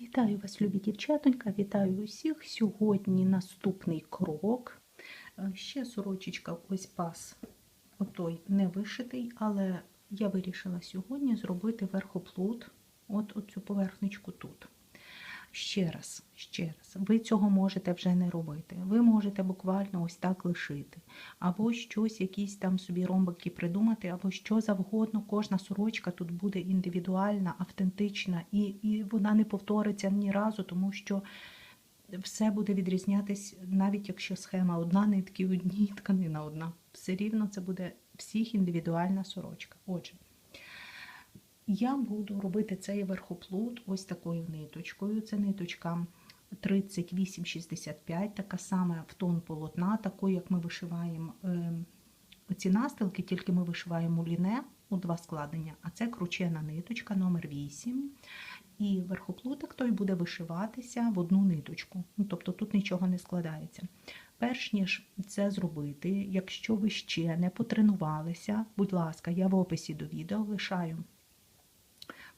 Вітаю вас, любі дівчатонька, вітаю усіх. Сьогодні наступний крок. Е, Ще сорочечка, ось пас, отой не вишитий, але я вирішила сьогодні зробити верхоплут, от оцю поверхничку тут. Ще раз, ще раз, ви цього можете вже не робити. Ви можете буквально ось так лишити. Або щось, якісь там собі ромбики придумати, або що завгодно. Кожна сорочка тут буде індивідуальна, автентична, і, і вона не повториться ні разу, тому що все буде відрізнятись, навіть якщо схема одна, нитки одні, тканина одна. Все рівно це буде всіх індивідуальна сорочка. Отже. Я буду робити цей верхоплут ось такою ниточкою. Це ниточка 3865, така сама в тон полотна, такою, як ми вишиваємо е, ці настилки, тільки ми вишиваємо ліне у два складення, а це кручена ниточка номер 8 І верхоплуток той буде вишиватися в одну ниточку. Ну, тобто тут нічого не складається. Перш ніж це зробити, якщо ви ще не потренувалися, будь ласка, я в описі до відео лишаю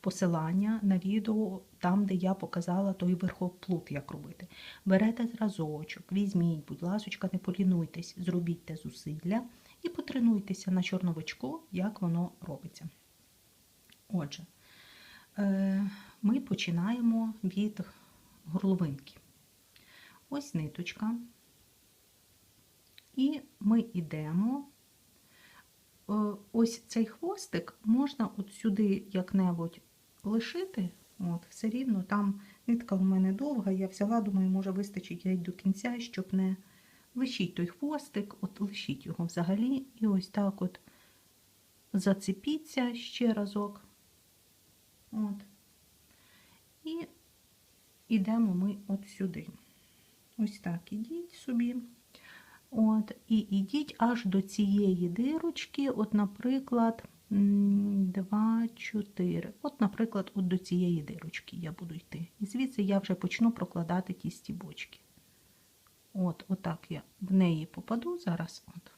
посилання на відео, там, де я показала той верхоплут, як робити. Берете зразочок, візьміть, будь ласочка, не полінуйтесь, зробіть те зусилля і потренуйтеся на чорновичку, як воно робиться. Отже, е, ми починаємо від горловинки. Ось ниточка. І ми йдемо. Е, Ось цей хвостик можна от сюди як-небудь лишити. От, Все рівно там нитка у мене довга, я взяла, думаю, може вистачить геть до кінця, щоб не лишіть той хвостик, от лишіть його взагалі. І ось так от зацепіться ще разок. От. І йдемо ми от сюди. Ось так ідіть собі. От, І йдіть аж до цієї дирочки, от, наприклад, 2, 4. От, наприклад, от до цієї дирочки я буду йти. І звідси я вже почну прокладати ті стібочки. От, отак я в неї попаду зараз. От.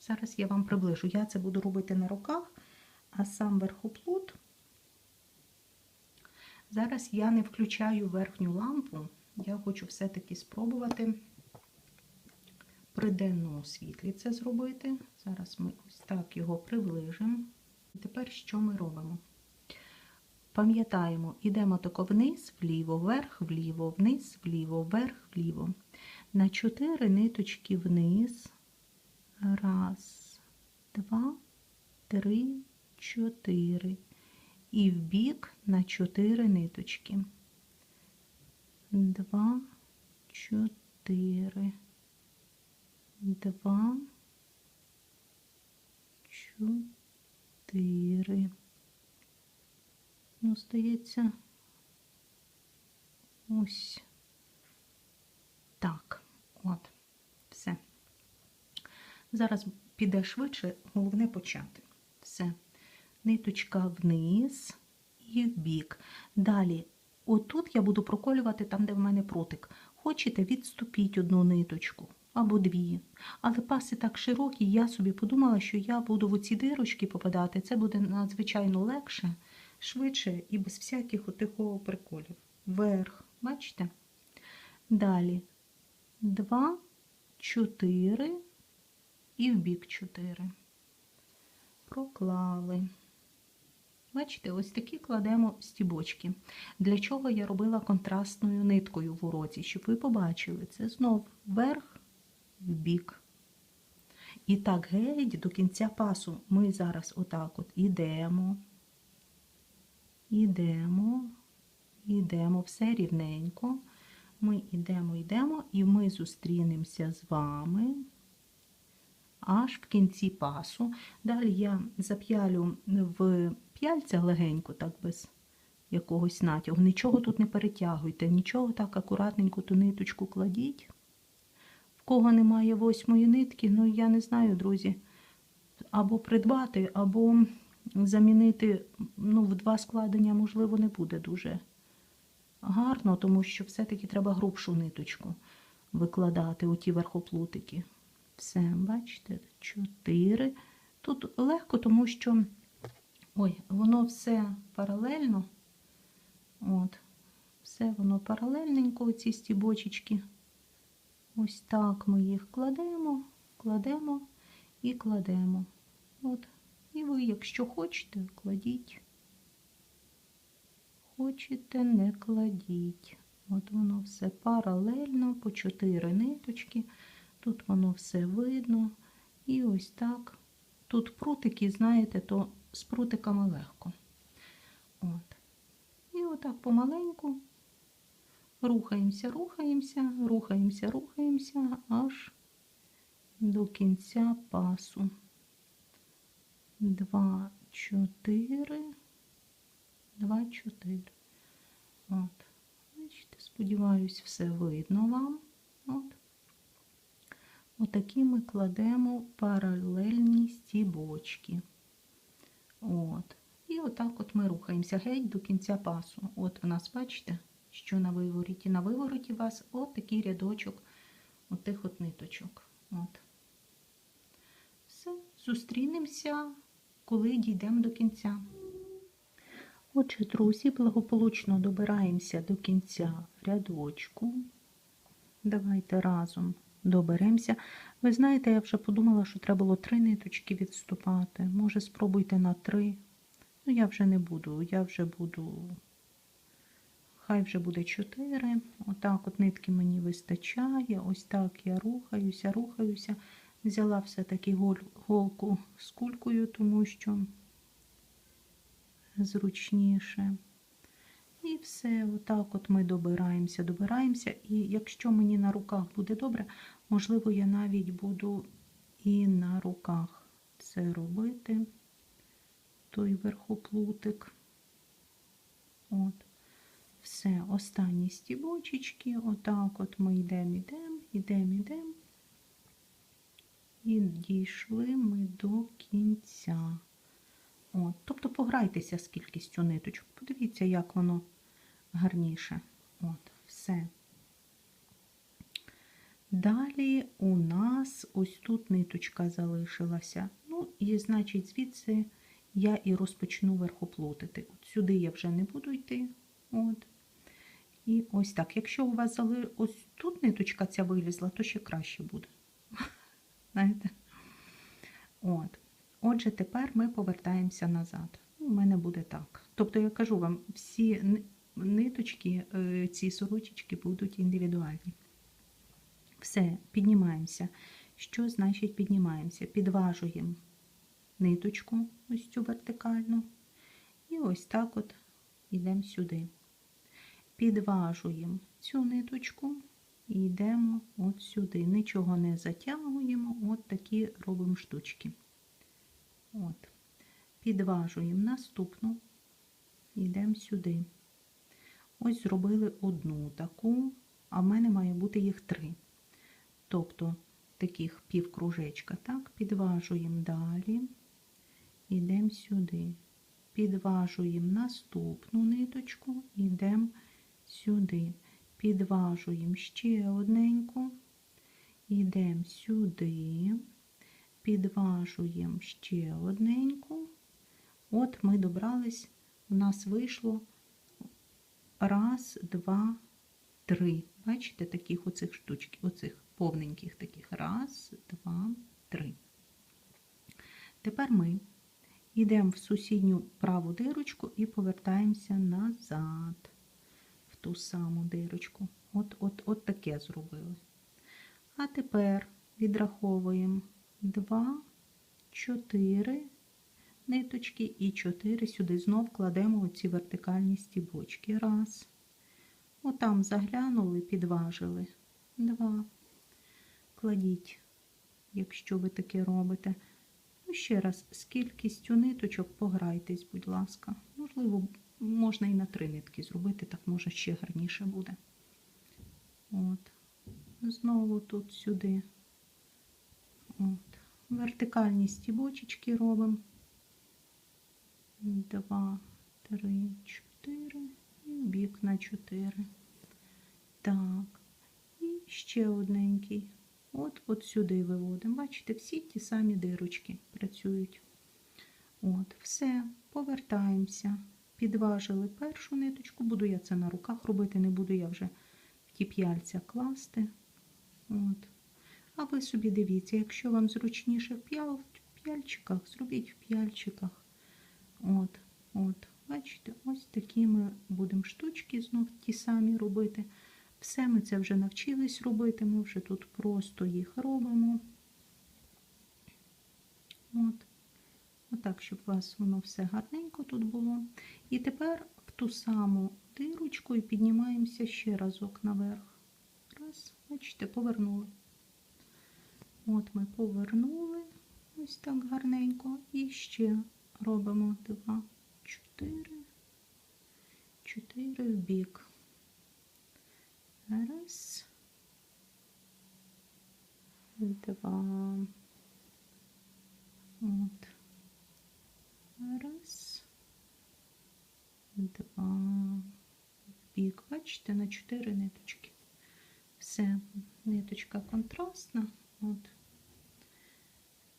Зараз я вам приближу. Я це буду робити на руках, а сам верхоплут. Зараз я не включаю верхню лампу. Я хочу все-таки спробувати при денному світлі це зробити. Зараз ми ось так його приближимо. І тепер що ми робимо? Пам'ятаємо, йдемо тако вниз, вліво, вверх, вліво, вниз, вліво, вверх, вліво. На чотири ниточки вниз. Раз, два, три, чотири. І в бік на чотири ниточки. Два, чотири два, чотири. Ну, здається, ось так. От, все. Зараз піде швидше, головне почати. Все. Ниточка вниз і в бік. Далі, отут я буду проколювати там, де в мене прутик. Хочете, відступіть одну ниточку або дві. Але паси так широкі, я собі подумала, що я буду в оці дирочки попадати. Це буде надзвичайно легше, швидше і без всяких отихого приколів. Вверх, бачите? Далі два, чотири і в бік чотири. Проклали. Бачите, ось такі кладемо стібочки. Для чого я робила контрастною ниткою в уроці, щоб ви побачили, це знов вверх, в. І так, геть до кінця пасу ми зараз отак от ідемо, ідемо, ідемо, все рівненько. Ми йдемо, йдемо, і ми зустрінемося з вами аж в кінці пасу. Далі я зап'ялю в п'яльця легенько, так без якогось натягу. Нічого тут не перетягуйте, нічого так акуратненько ту ниточку кладіть кого немає восьмої нитки, ну я не знаю, друзі. Або придбати, або замінити ну, в два складення, можливо, не буде дуже гарно, тому що все-таки треба грубшу ниточку викладати у ті верхоплутики. Все, бачите, чотири. Тут легко, тому що ой, воно все паралельно. От, все воно паралельненько, ці стібочечки. Ось так ми їх кладемо, кладемо і кладемо. От. І ви, якщо хочете, кладіть. Хочете, не кладіть. От воно все паралельно, по чотири ниточки. Тут воно все видно. І ось так. Тут прутики, знаєте, то з прутиками легко. От. І отак помаленьку рухаємося, рухаємося, рухаємося, рухаємося аж до кінця пасу. Два, чотири, два, чотири. От. Бачите, сподіваюсь, все видно вам. От. Отакі ми кладемо паралельні стібочки. От. І отак от ми рухаємося геть до кінця пасу. От в нас, бачите, що на вивороті. На вивороті у вас от рядочок отих от ниточок. От. Все, зустрінемося, коли дійдемо до кінця. Отже, друзі, благополучно добираємося до кінця рядочку. Давайте разом доберемося. Ви знаєте, я вже подумала, що треба було три ниточки відступати. Може, спробуйте на три. Ну, я вже не буду, я вже буду. Хай вже буде чотири. Отак от нитки мені вистачає. Ось так я рухаюся, рухаюся. Взяла все-таки гол- голку з кулькою, тому що зручніше. І все, отак от ми добираємося, добираємося. І якщо мені на руках буде добре, можливо, я навіть буду і на руках це робити, той верхоплутик. От. Все, останні стібочечки, отак от ми йдемо, йдемо, йдемо, йдемо. І дійшли ми до кінця. От, тобто пограйтеся з кількістю ниточок. Подивіться, як воно гарніше. От, все. Далі у нас ось тут ниточка залишилася. Ну, і, значить, звідси я і розпочну верхоплутити. От сюди я вже не буду йти. От. І ось так. Якщо у вас зали... ось тут ниточка ця вилізла, то ще краще буде. Знаєте? От. Отже, тепер ми повертаємося назад. У мене буде так. Тобто, я кажу вам, всі ниточки, е, ці сорочечки будуть індивідуальні. Все, піднімаємося. Що значить піднімаємося? Підважуємо ниточку, ось цю вертикальну. І ось так от йдемо сюди. Підважуємо цю ниточку і йдемо от сюди. Нічого не затягуємо, от такі робимо штучки. От. Підважуємо наступну, йдемо сюди. Ось зробили одну таку, а в мене має бути їх три. Тобто таких півкружечка. Так, підважуємо далі, йдемо сюди. Підважуємо наступну ниточку, йдемо сюди. Підважуємо ще одненьку, йдемо сюди підважуємо ще одненьку. От ми добрались, у нас вийшло раз, два, три. Бачите, таких оцих штучки, оцих повненьких таких. Раз, два, три. Тепер ми йдемо в сусідню праву дирочку і повертаємося назад ту саму дирочку. От, от, от таке зробили. А тепер відраховуємо 2, 4 ниточки і 4 сюди знов кладемо оці вертикальні стібочки. Раз. Отам заглянули, підважили. Два. Кладіть, якщо ви таке робите. Ну, ще раз, з кількістю ниточок пограйтесь, будь ласка. Можливо, можна і на три нитки зробити, так може ще гарніше буде. От. Знову тут сюди. От. Вертикальні стібочечки робимо. Два, три, чотири. І бік на чотири. Так. І ще одненький. От, от сюди виводимо. Бачите, всі ті самі дирочки працюють. От, все, повертаємося. Підважили першу ниточку, буду я це на руках робити, не буду я вже в ті п'яльця класти. От. А ви собі дивіться, якщо вам зручніше в п'яльчиках, зробіть в п'яльчиках. От, от, бачите, ось такі ми будемо штучки знов ті самі робити. Все ми це вже навчились робити, ми вже тут просто їх робимо. От. Отак, щоб у вас воно все гарненько тут було. І тепер в ту саму дирочку і піднімаємося ще разок наверх. Раз, бачите, повернули. От ми повернули ось так гарненько. І ще робимо 2, 4, 4 в бік. Раз, два. От. Раз, два, бік. Бачите, на 4 ниточки. Все, ниточка контрастна. От.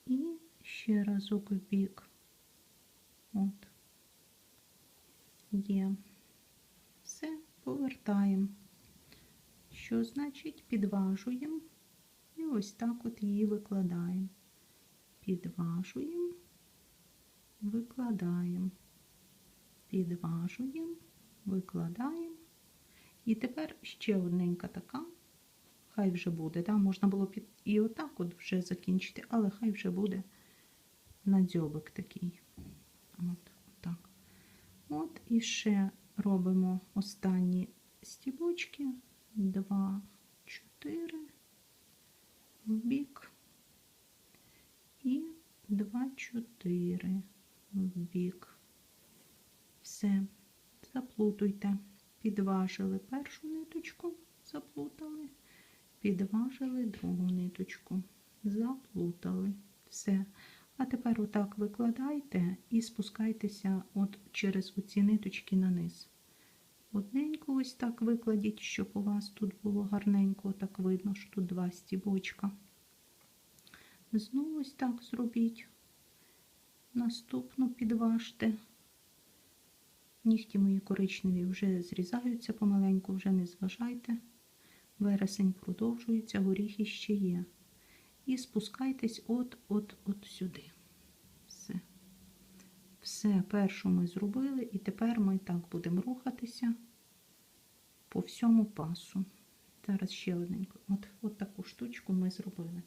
І ще разок в бік. От. Є. Все, повертаємо. Що значить підважуємо і ось так от її викладаємо. Підважуємо, викладаємо, підважуємо, викладаємо. І тепер ще одненька така. Хай вже буде. Да? Можна було б і отак от вже закінчити, але хай вже буде на дзьобик такий. От, так. От і ще робимо останні стібочки. Два, чотири в бік. І два, чотири в бік. Все, заплутуйте. Підважили першу ниточку, заплутали, підважили другу ниточку, заплутали. Все. А тепер отак викладайте і спускайтеся от через оці ниточки на низ. Одненько ось так викладіть, щоб у вас тут було гарненько, так видно, що тут два стібочка. Знову ось так зробіть. Наступну підважте. Нігті мої коричневі вже зрізаються помаленьку, вже не зважайте. Вересень продовжується, горіхи ще є. І спускайтесь от-от-от сюди. Все. Все, першу ми зробили, і тепер ми так будемо рухатися по всьому пасу. Зараз ще одненько. От, от таку штучку ми зробили.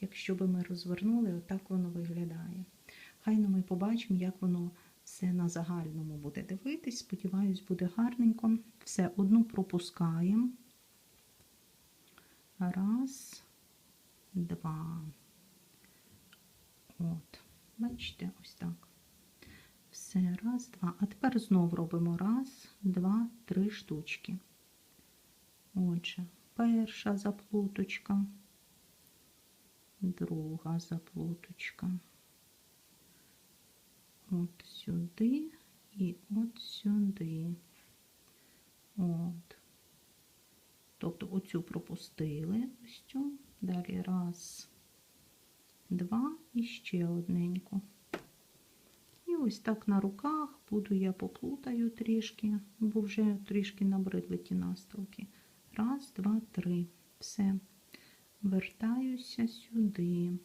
Якщо би ми розвернули, отак воно виглядає. Хай ну ми побачимо, як воно все на загальному буде дивитись. Сподіваюсь, буде гарненько. Все, одну пропускаємо. Раз, два. От, бачите, ось так. Все, раз, два. А тепер знову робимо раз, два, три штучки. Отже, перша заплуточка, друга заплуточка. От сюди і от сюди. От. Тобто оцю пропустили, ось цю. Далі раз, два і ще одненьку. І ось так на руках буду я поплутаю трішки, бо вже трішки набридли ті настилки. Раз, два, три. Все. Вертаюся сюди.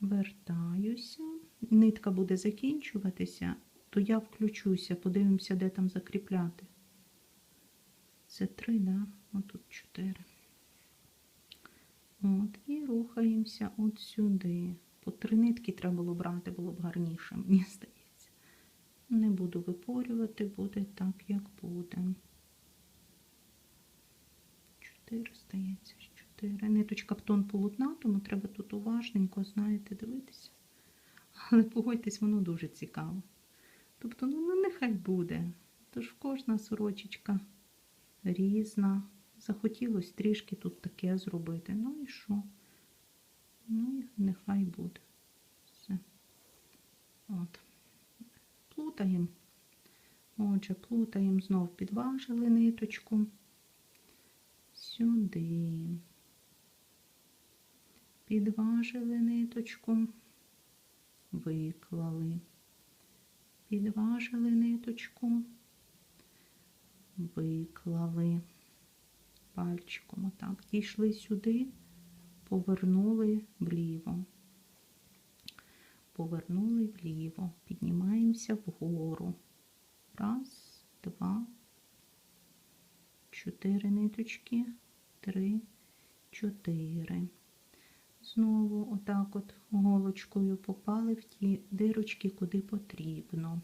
Вертаюся. Нитка буде закінчуватися, то я включуся, подивимося, де там закріпляти. Це три, да? Отут чотири. От, і рухаємося от сюди. По три нитки треба було брати, було б гарніше, мені здається. Не буду випорювати, буде так, як буде. Чотири, здається, чотири. Ниточка в тон полотна, тому треба тут уважненько, знаєте, дивитися. Але погодьтесь, воно дуже цікаво. Тобто, ну, ну нехай буде. Тож кожна сорочечка різна. Захотілося трішки тут таке зробити. Ну і що? Ну і нехай буде. Все. От. Плутаємо. Отже, плутаємо, знов підважили ниточку. Сюди. Підважили ниточку, виклали. підважили ниточку, виклали пальчиком. Отак. Дійшли сюди, повернули вліво. Повернули вліво. Піднімаємося вгору. Раз, два, чотири ниточки, три, чотири. Знову отак от голочкою попали в ті дирочки, куди потрібно.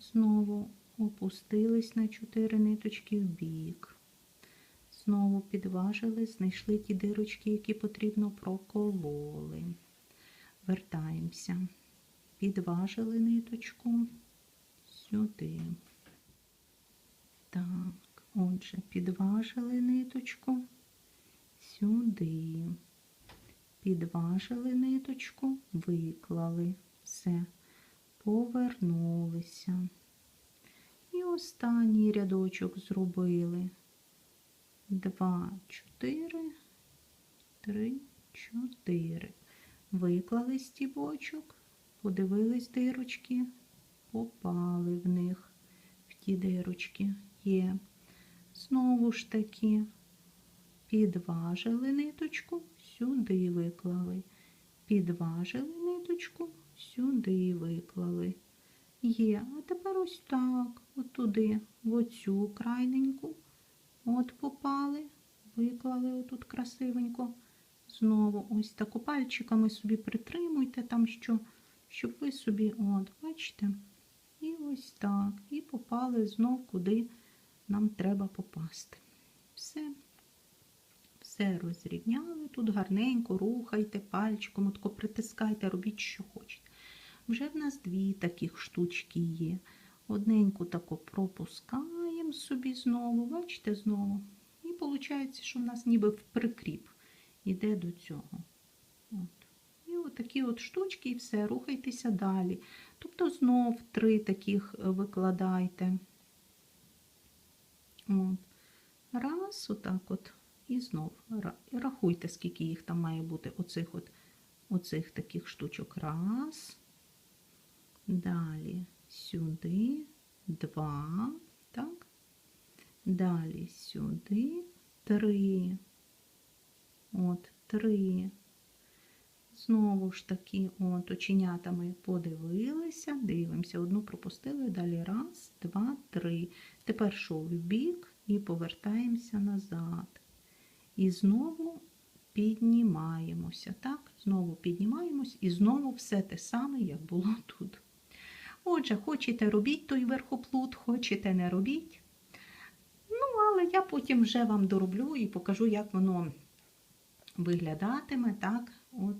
Знову опустились на чотири ниточки в бік. Знову підважили, знайшли ті дирочки, які потрібно прокололи. Вертаємося. Підважили ниточку сюди. Так, отже, підважили ниточку сюди. Підважили ниточку, виклали. Все. Повернулися. І останній рядочок зробили. Два, чотири, три, чотири. Виклали стібочок, подивились дирочки, попали в них, в ті дирочки є. Знову ж таки, підважили ниточку, сюди виклали. Підважили ниточку, сюди виклали. Є. А тепер ось так, от туди, в оцю крайненьку. От попали, виклали отут красивенько. Знову ось тако пальчиками собі притримуйте там, що, щоб ви собі, от, бачите, і ось так. І попали знов, куди нам треба попасти. Все. Все розрівняли. Тут гарненько рухайте пальчиком, отко притискайте, робіть, що хочете. Вже в нас дві таких штучки є. Одненьку тако пропускаємо собі знову, бачите, знову. І виходить, що в нас ніби в прикріп іде до цього. От. І отакі от штучки, і все, рухайтеся далі. Тобто знов три таких викладайте. От. Раз, отак от. І знов рахуйте, скільки їх там має бути оцих от, оцих таких штучок. Раз. Далі сюди, два, так. Далі сюди, три. От, три. Знову ж таки, от, оченятами подивилися, дивимося, одну пропустили, далі раз, два, три. Тепер шов в бік і повертаємося назад. І знову піднімаємося. Так, знову піднімаємось і знову все те саме, як було тут. Отже, хочете робіть той верхоплут, хочете не робіть. Ну, але я потім вже вам дороблю і покажу, як воно виглядатиме так, от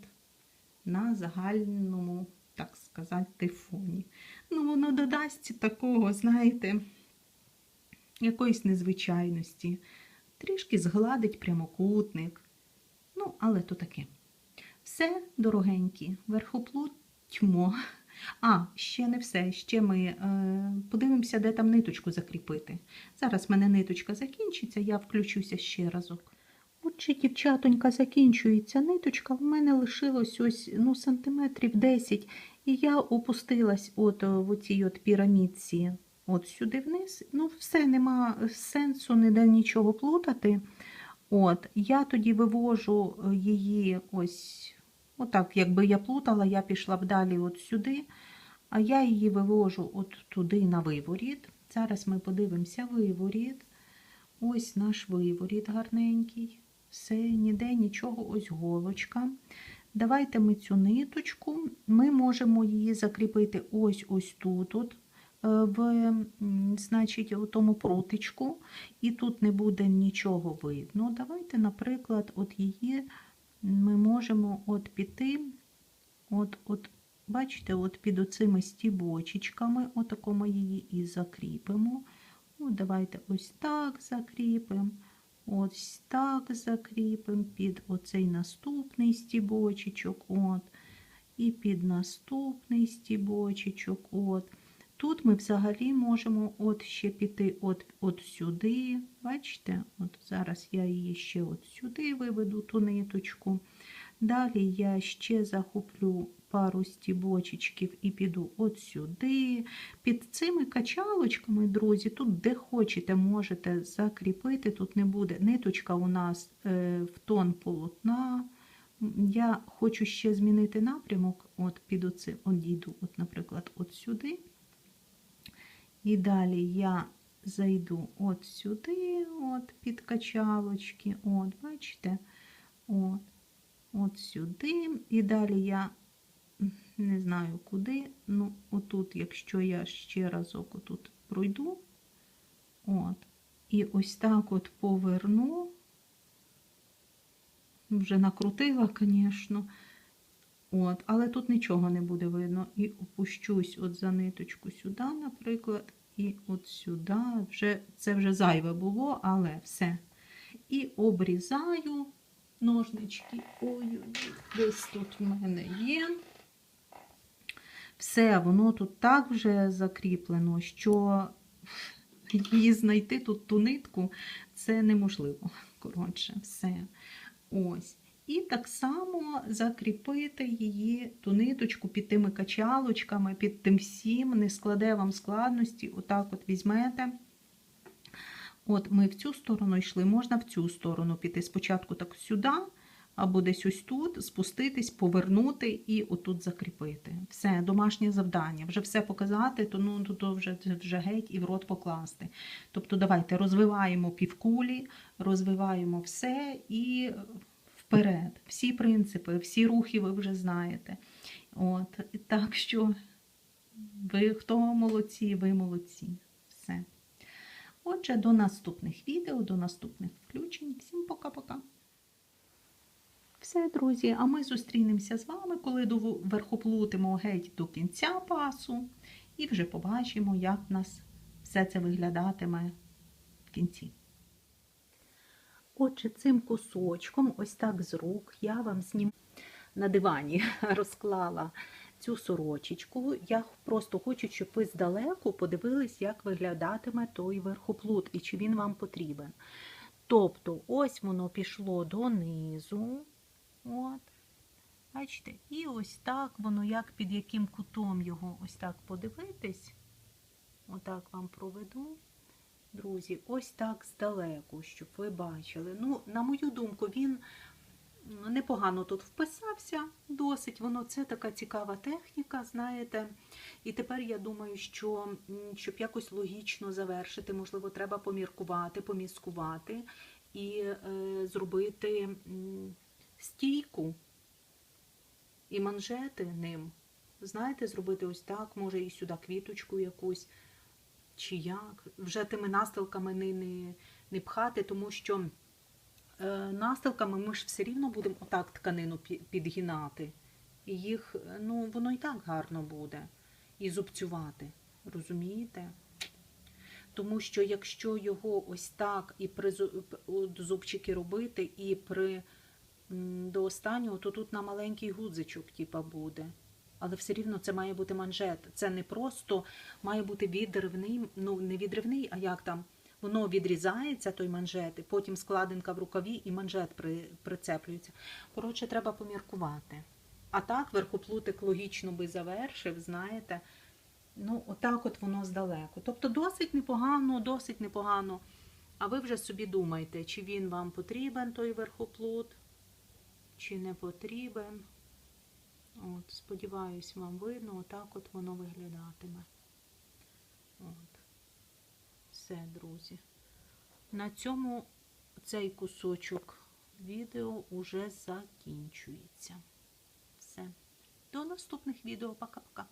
на загальному, так сказати, фоні. Ну, воно додасть такого, знаєте, якоїсь незвичайності. Трішки згладить прямокутник. Ну, але то таке. Все, дорогенькі, верхоплутьмо. А, ще не все. Ще ми е, подивимося, де там ниточку закріпити. Зараз в мене ниточка закінчиться, я включуся ще разок. Отже, дівчатонька, закінчується ниточка, в мене лишилось ось ну, сантиметрів 10, і я опустилась от в цій от пірамідці от сюди вниз. Ну, все, нема сенсу ніде нічого плутати. От, Я тоді вивожу її ось, отак, якби я плутала, я пішла б далі от сюди, а я її вивожу от туди на виворіт. Зараз ми подивимося виворіт. Ось наш виворіт гарненький. Все, ніде нічого, ось голочка. Давайте ми цю ниточку, ми можемо її закріпити ось ось тут, от, е, в, значить, у тому прутичку, і тут не буде нічого видно. Давайте, наприклад, от її ми можемо от піти, от, от, бачите, от під оцими стібочечками, отако ми її і закріпимо. От Давайте ось так закріпимо. Ось так закріпимо під оцей наступний стібочечок. от, І під наступний стібочечок. от. Тут ми взагалі можемо от ще піти от, от сюди. Бачите? От Зараз я її ще от сюди виведу ту ниточку. Далі я ще захоплю пару стібочечків і піду от сюди. Під цими качалочками, друзі, тут де хочете, можете закріпити. Тут не буде ниточка у нас е, в тон полотна. Я хочу ще змінити напрямок, от під оцим, от от, наприклад, от сюди. І далі я зайду от сюди, от під качалочки, от, бачите, от, от сюди. І далі я не знаю куди, ну, отут, якщо я ще разок отут пройду, от, і ось так от поверну, вже накрутила, звісно. От, але тут нічого не буде видно. І опущусь от за ниточку сюди, наприклад, і от сюди. Вже, Це вже зайве було, але все. І обрізаю ножнички. Ой, десь тут в мене є. Все, воно тут так вже закріплено, що її знайти тут ту нитку це неможливо. Коротше, все. Ось. І так само закріпити її, ту ниточку під тими качалочками, під тим всім, не складе вам складності, отак от візьмете. От ми в цю сторону йшли, можна в цю сторону піти. Спочатку так сюди, або десь ось тут, спуститись, повернути і отут закріпити. Все, домашнє завдання. Вже все показати, то ну то вже, вже геть і в рот покласти. Тобто, давайте розвиваємо півкулі, розвиваємо все і вперед. Всі принципи, всі рухи ви вже знаєте. От, Так що ви хто молодці, ви молодці. Все. Отже, до наступних відео, до наступних включень. Всім пока-пока. Все, друзі, а ми зустрінемося з вами, коли верхоплутимо геть до кінця пасу, і вже побачимо, як в нас все це виглядатиме в кінці. Отже, цим кусочком, ось так з рук, я вам знім на дивані розклала цю сорочечку. Я просто хочу, щоб ви здалеку подивились, як виглядатиме той верхоплут і чи він вам потрібен. Тобто, ось воно пішло донизу. От. Бачите, і ось так воно, як під яким кутом його ось так подивитись. Отак вам проведу. Друзі, ось так здалеку, щоб ви бачили. Ну, на мою думку, він непогано тут вписався, досить. Воно це така цікава техніка, знаєте. І тепер я думаю, що щоб якось логічно завершити, можливо, треба поміркувати, поміскувати і е, зробити стійку і манжети ним. Знаєте, зробити ось так, може і сюди квіточку якусь, чи як. Вже тими настилками не, не, не пхати, тому що е, настилками ми ж все рівно будемо отак тканину підгинати. І їх, ну, воно і так гарно буде. І зубцювати. Розумієте? Тому що якщо його ось так і при зубчики робити, і при до останнього, то тут на маленький гудзичок типа, буде. Але все рівно це має бути манжет. Це не просто має бути відривний, ну не відривний, а як там. Воно відрізається, той манжет, і потім складинка в рукаві і манжет при, прицеплюється. Коротше, треба поміркувати. А так, верхоплутик логічно би завершив, знаєте. Ну, отак от воно здалеку. Тобто досить непогано, досить непогано. А ви вже собі думаєте, чи він вам потрібен, той верхоплут чи не потрібен. От, Сподіваюсь, вам видно, отак от воно виглядатиме. От. Все, друзі. На цьому цей кусочок відео уже закінчується. Все. До наступних відео. Пока-пока.